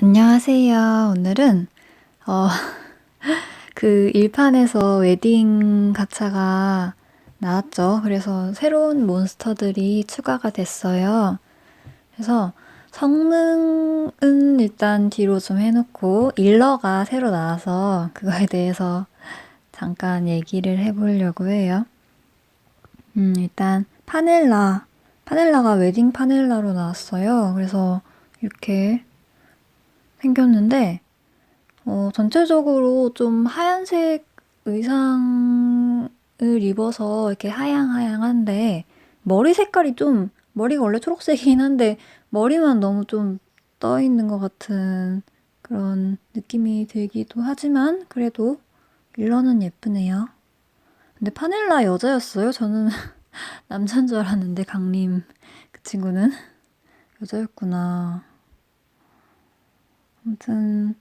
안녕하세요. 오늘은 어, 그 일판에서 웨딩 가차가 나왔죠. 그래서 새로운 몬스터들이 추가가 됐어요. 그래서 성능은 일단 뒤로 좀 해놓고 일러가 새로 나와서 그거에 대해서 잠깐 얘기를 해보려고 해요. 음, 일단 파넬라, 파넬라가 웨딩 파넬라로 나왔어요. 그래서 이렇게 생겼는데, 어, 전체적으로 좀 하얀색 의상을 입어서 이렇게 하양하양한데, 머리 색깔이 좀, 머리가 원래 초록색이긴 한데, 머리만 너무 좀 떠 있는 것 같은 그런 느낌이 들기도 하지만, 그래도 일러는 예쁘네요. 근데 파넬라 여자였어요? 저는 남자인 줄 알았는데, 강림 그 친구는 여자였구나. 아무튼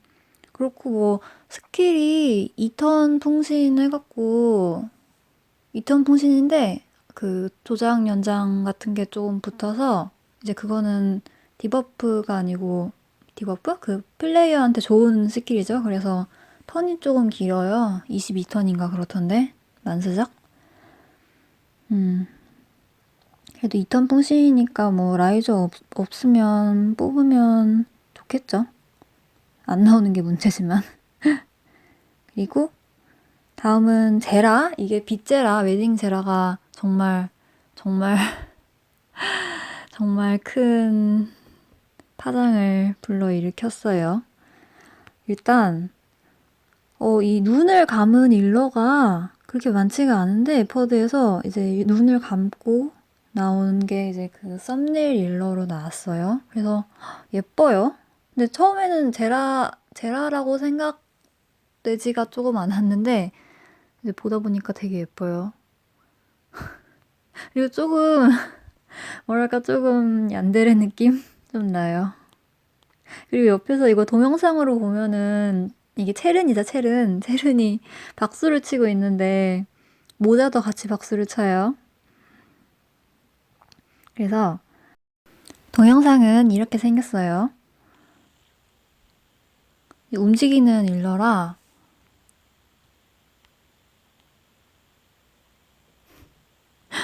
그렇고 뭐 스킬이 2턴 통신 해갖고 2턴 통신인데 그 조작 연장 같은 게 조금 붙어서 이제 그거는 디버프가 아니고 디버프? 그 플레이어한테 좋은 스킬이죠. 그래서 턴이 조금 길어요. 22턴인가 그렇던데 만스작. 음. 그래도 2턴 통신이니까 뭐 라이저 없, 없으면 뽑으면 좋겠죠. 안 나오는 게 문제지만. 그리고 다음은 제라. 이게 빗제라, 웨딩 제라가 정말, 정말, 정말 큰 파장을 불러일으켰어요. 일단, 어, 이 눈을 감은 일러가 그렇게 많지가 않은데, 퍼드에서 이제 눈을 감고 나오는 게 이제 그 썸네일 일러로 나왔어요. 그래서 예뻐요. 근데 처음에는 제라, 제라라고 생각되지가 조금 않았는데, 이제 보다 보니까 되게 예뻐요. 그리고 조금, 뭐랄까, 조금 얀데레 느낌? 좀 나요. 그리고 옆에서 이거 동영상으로 보면은, 이게 체른이죠, 체른. 체른이 박수를 치고 있는데, 모자도 같이 박수를 쳐요. 그래서, 동영상은 이렇게 생겼어요. 움직이는 일러라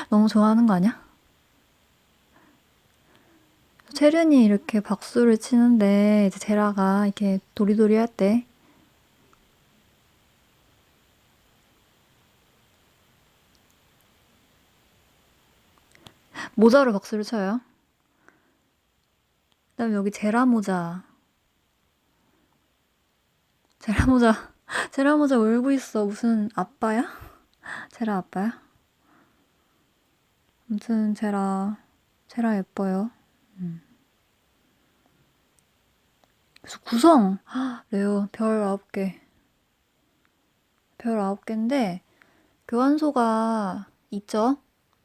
너무 좋아하는 거 아니야? 체른이 이렇게 박수를 치는데 이제 제라가 이렇게 도리도리 할 때 모자로 박수를 쳐요. 그다음에 여기 제라 모자 제라 모자 제라 모자 울고 있어. 무슨 아빠야? 제라 아빠야? 아무튼 제라 제라 예뻐요. 음. 그래서 구성 레어 별 아홉 개. 별 아홉 개인데 교환소가 있죠.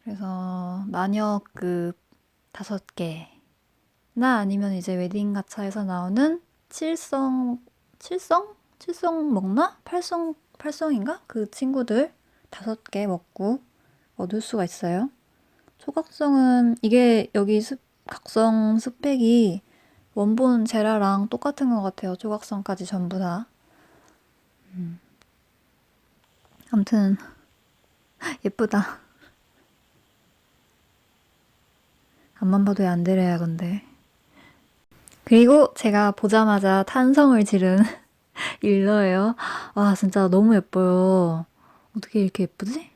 그래서 마녀급 다섯 개나 아니면 이제 웨딩 가차에서 나오는 칠성 칠성 칠성 먹나? 팔성 팔성인가? 그 친구들 다섯 개 먹고 얻을 수가 있어요. 초각성은 이게 여기 스, 각성 스펙이 원본 제라랑 똑같은 것 같아요. 초각성까지 전부 다. 음. 아무튼 예쁘다. 앞만 봐도 얀데레야 근데. 그리고 제가 보자마자 탄성을 지른 일러예요. 와, 진짜 너무 예뻐요. 어떻게 이렇게 예쁘지?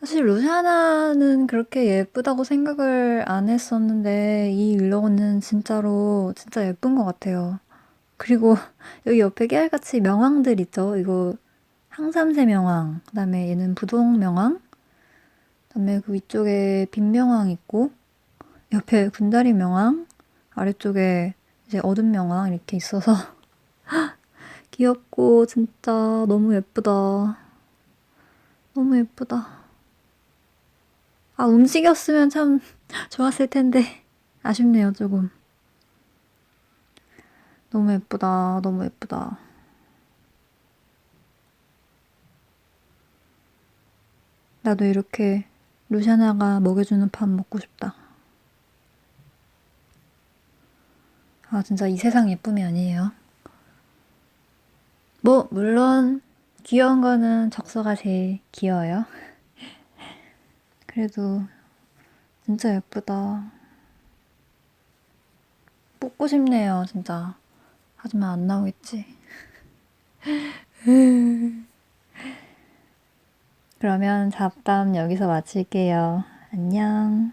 사실 루시아나는 그렇게 예쁘다고 생각을 안 했었는데 이 일러는 진짜로 진짜 예쁜 것 같아요. 그리고 여기 옆에 깨알같이 명왕들 있죠? 이거 항삼새 명왕, 그 다음에 얘는 부동 명왕, 그 다음에 그 위쪽에 빈명왕 있고 옆에 군다리 명왕, 아래쪽에 이제 어둠 명왕 이렇게 있어서 귀엽고 진짜 너무 예쁘다. 너무 예쁘다. 아, 움직였으면 참 좋았을 텐데. 아쉽네요, 조금. 너무 예쁘다. 너무 예쁘다. 나도 이렇게 루샤나가 먹여주는 밥 먹고 싶다. 아, 진짜 이 세상 예쁨이 아니에요. 뭐, 물론, 귀여운 거는 적서가 제일 귀여워요. 그래도, 진짜 예쁘다. 뽑고 싶네요, 진짜. 하지만 안 나오겠지. 그러면 잡담 여기서 마칠게요. 안녕.